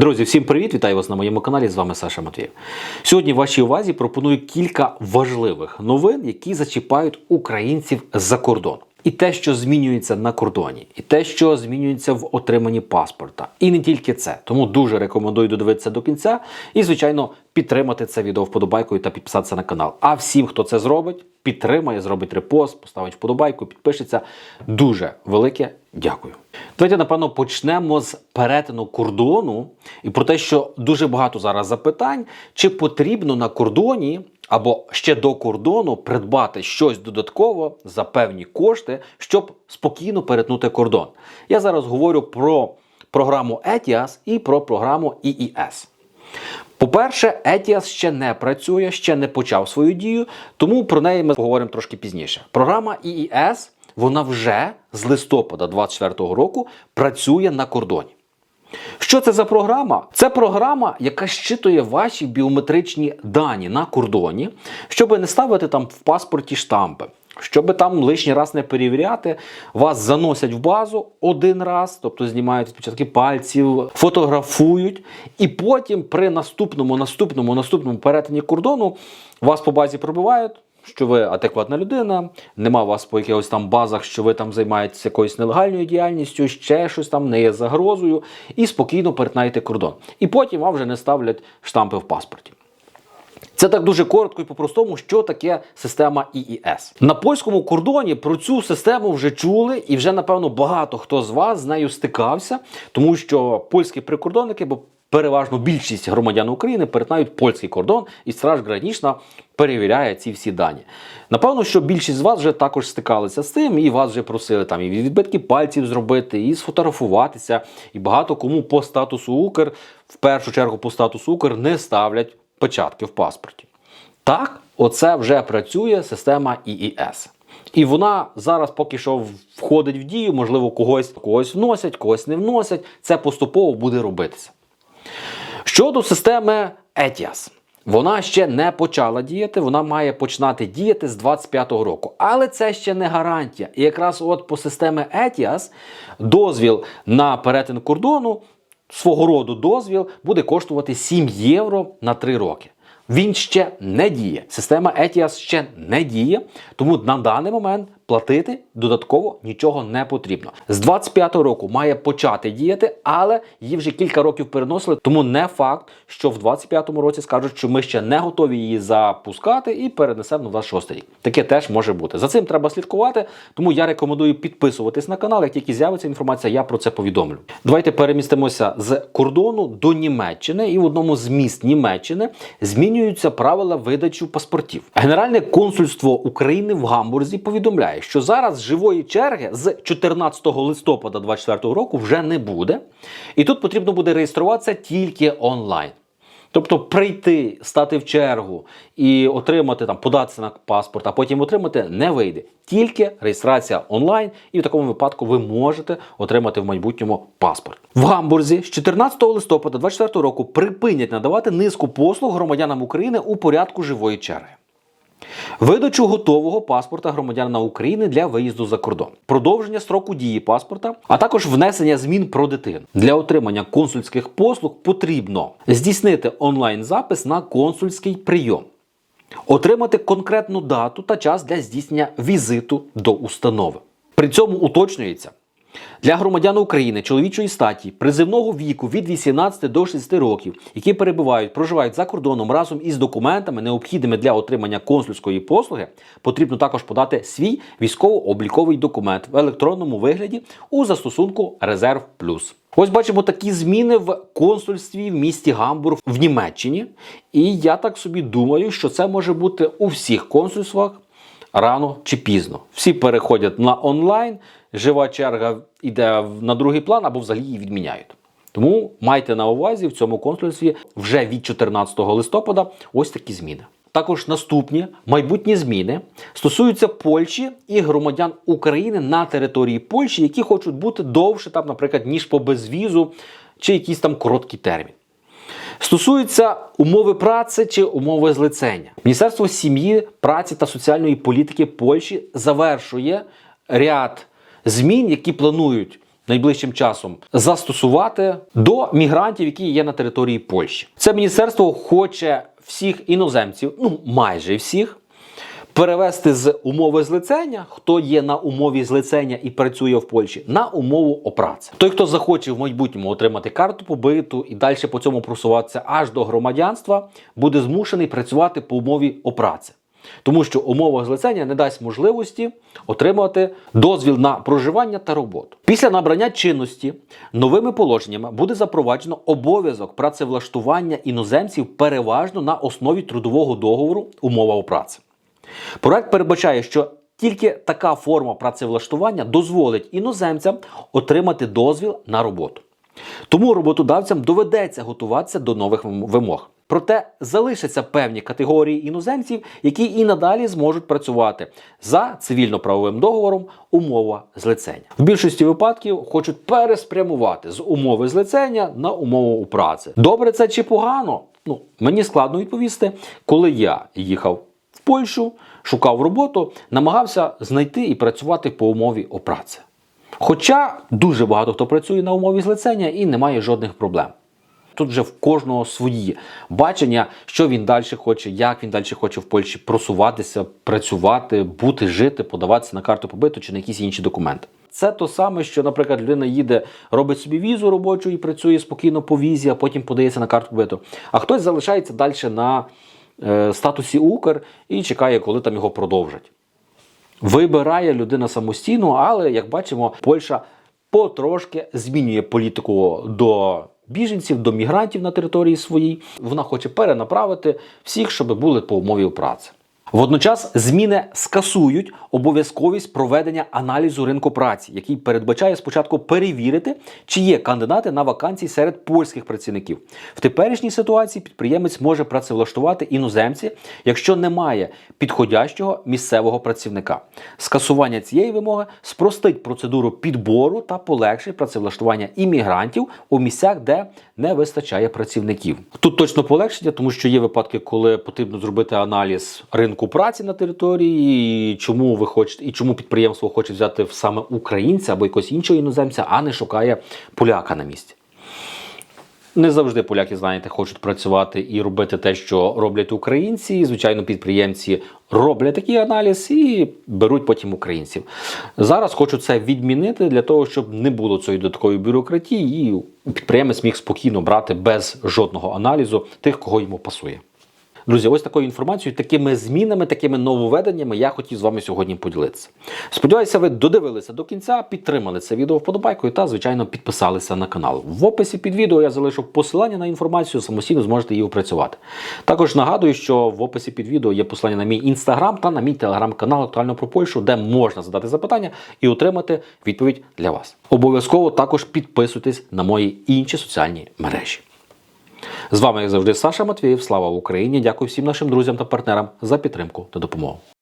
Друзі, всім привіт! Вітаю вас на моєму каналі. З вами Саша Матвієв. Сьогодні в вашій увазі пропоную кілька важливих новин, які зачіпають українців за кордон. І те, що змінюється на кордоні, і те, що змінюється в отриманні паспорта. І не тільки це. Тому дуже рекомендую додивитися до кінця і, звичайно, підтримати це відео вподобайкою та підписатися на канал. А всім, хто це зробить, підтримає, зробить репост, поставить вподобайку, підпишеться. Дуже велике дякую. Давайте, напевно, почнемо з перетину кордону і про те, що дуже багато зараз запитань, чи потрібно на кордоні або ще до кордону придбати щось додатково за певні кошти, щоб спокійно перетнути кордон. Я зараз говорю про програму ETIAS і про програму EES. По-перше, ETIAS ще не працює, ще не почав свою дію, тому про неї ми поговоримо трошки пізніше. Програма EES, вона вже з листопада 2024 року працює на кордоні. Що це за програма? Це програма, яка щитує ваші біометричні дані на кордоні, щоб не ставити там в паспорті штампи. Щоб там лишній раз не перевіряти, вас заносять в базу один раз, тобто знімають відпечатки пальців, фотографують, і потім при наступному, наступному, наступному перетині кордону вас по базі пробивають, що ви адекватна людина, нема вас по якихось там базах, що ви там займаєтеся якоюсь нелегальною діяльністю, ще щось там не є загрозою, і спокійно перетинаєте кордон. І потім вам вже не ставлять штампи в паспорті. Це так дуже коротко і по-простому, що таке система ІІС. На польському кордоні про цю систему вже чули, і вже напевно багато хто з вас з нею стикався, тому що польські прикордонники, бо переважно більшість громадян України перетинають польський кордон, і Страж Гранічна перевіряє ці всі дані. Напевно, що більшість з вас вже також стикалися з цим, і вас вже просили там і відбитки пальців зробити, і сфотографуватися. І багато кому по статусу Укр, в першу чергу по статусу Укр, не ставлять печатки в паспорті. Так, оце вже працює система ІІС. І вона зараз поки що входить в дію, можливо, когось, когось вносять, когось не вносять. Це поступово буде робитися. Щодо системи ETIAS. Вона ще не почала діяти, вона має починати діяти з 25-го року. Але це ще не гарантія. І якраз от по системі ETIAS дозвіл на перетин кордону, свого роду дозвіл, буде коштувати 7 євро на 3 роки. Він ще не діє. Система ETIAS ще не діє, тому на даний момент платити додатково нічого не потрібно. З 25-го року має почати діяти, але її вже кілька років переносили, тому не факт, що в 25-му році скажуть, що ми ще не готові її запускати і перенесемо на 26 рік. Таке теж може бути. За цим треба слідкувати, тому я рекомендую підписуватись на канал. Як тільки з'явиться інформація, я про це повідомлю. Давайте перемістимося з кордону до Німеччини, і в одному з міст Німеччини змінюються правила видачі паспортів. Генеральне консульство України в Гамбурзі повідомляє, що зараз живої черги з 14 листопада 2024 року вже не буде, і тут потрібно буде реєструватися тільки онлайн. Тобто прийти, стати в чергу і отримати там, податися на паспорт, а потім отримати не вийде. Тільки реєстрація онлайн, і в такому випадку ви можете отримати в майбутньому паспорт. В Гамбурзі з 14 листопада 2024 року припинять надавати низку послуг громадянам України у порядку живої черги. Видачу готового паспорта громадянина України для виїзду за кордон, продовження строку дії паспорта, а також внесення змін про дитину. Для отримання консульських послуг потрібно здійснити онлайн-запис на консульський прийом, отримати конкретну дату та час для здійснення візиту до установи. При цьому уточнюється. Для громадян України чоловічої статі призивного віку від 18 до 60 років, які перебувають, проживають за кордоном разом із документами, необхідними для отримання консульської послуги, потрібно також подати свій військово-обліковий документ в електронному вигляді у застосунку Резерв Плюс. Ось бачимо такі зміни в консульстві в місті Гамбург в Німеччині. І я так собі думаю, що це може бути у всіх консульствах рано чи пізно. Всі переходять на онлайн, жива черга йде на другий план або взагалі її відміняють. Тому майте на увазі в цьому консульстві вже від 14 листопада ось такі зміни. Також наступні майбутні зміни стосуються Польщі і громадян України на території Польщі, які хочуть бути довше, там, наприклад, ніж по безвізу чи якийсь там короткий термін. Стосується умови праці чи умови злицення. Міністерство сім'ї, праці та соціальної політики Польщі завершує ряд змін, які планують найближчим часом застосувати до мігрантів, які є на території Польщі. Це міністерство хоче всіх іноземців, ну майже всіх. Перевести з умови злицення, хто є на умові злицення і працює в Польщі, на умову опраці. Той, хто захоче в майбутньому отримати карту побиту і далі по цьому просуватися аж до громадянства, буде змушений працювати по умові опраці. Тому що умова злицення не дасть можливості отримувати дозвіл на проживання та роботу. Після набрання чинності новими положеннями буде запроваджено обов'язок працевлаштування іноземців переважно на основі трудового договору умова о праці. Проект передбачає, що тільки така форма працевлаштування дозволить іноземцям отримати дозвіл на роботу. Тому роботодавцям доведеться готуватися до нових вимог. Проте залишаться певні категорії іноземців, які і надалі зможуть працювати за цивільно-правовим договором умова злицення. В більшості випадків хочуть переспрямувати з умови злицення на умову праці. Добре це чи погано? Ну мені складно відповісти, коли я їхав Польщу, шукав роботу, намагався знайти і працювати по умові о праці. Хоча дуже багато хто працює на умові злицення і не має жодних проблем. Тут вже в кожного свої бачення, що він далі хоче, як він далі хоче в Польщі просуватися, працювати, бути, жити, подаватися на карту побиту чи на якісь інші документи. Це то саме, що, наприклад, людина їде, робить собі візу робочу і працює спокійно по візі, а потім подається на карту побиту. А хтось залишається далі на статусі Укр і чекає, коли там його продовжать. Вибирає людина самостійно, але як бачимо, Польща потрошки змінює політику до біженців, до мігрантів на території своїй. Вона хоче перенаправити всіх, щоб були по умові праці. Водночас зміни скасують обов'язковість проведення аналізу ринку праці, який передбачає спочатку перевірити, чи є кандидати на вакансії серед польських працівників. В теперішній ситуації підприємець може працевлаштувати іноземці, якщо немає підходящого місцевого працівника. Скасування цієї вимоги спростить процедуру підбору та полегшить працевлаштування іммігрантів у місцях, де не вистачає працівників. Тут точно полегшення, тому що є випадки, коли потрібно зробити аналіз ринку праці на території, і чому ви хочете, і чому підприємство хоче взяти саме українця або якогось іншого іноземця, а не шукає поляка на місці. Не завжди поляки, знаєте, хочуть працювати і робити те, що роблять українці. Звичайно, підприємці роблять такий аналіз і беруть потім українців. Зараз хочу це відмінити для того, щоб не було цієї додаткової бюрократії, і підприємець міг спокійно брати без жодного аналізу тих, кого йому пасує. Друзі, ось такою інформацією, такими змінами, такими нововведеннями я хотів з вами сьогодні поділитися. Сподіваюся, ви додивилися до кінця, підтримали це відео вподобайкою та, звичайно, підписалися на канал. В описі під відео я залишу посилання на інформацію, самостійно зможете її опрацювати. Також нагадую, що в описі під відео є посилання на мій інстаграм та на мій телеграм-канал Актуально про Польщу, де можна задати запитання і отримати відповідь для вас. Обов'язково також підписуйтесь на мої інші соціальні мережі. З вами, як завжди, Саша Матвієв. Слава Україні! Дякую всім нашим друзям та партнерам за підтримку та допомогу.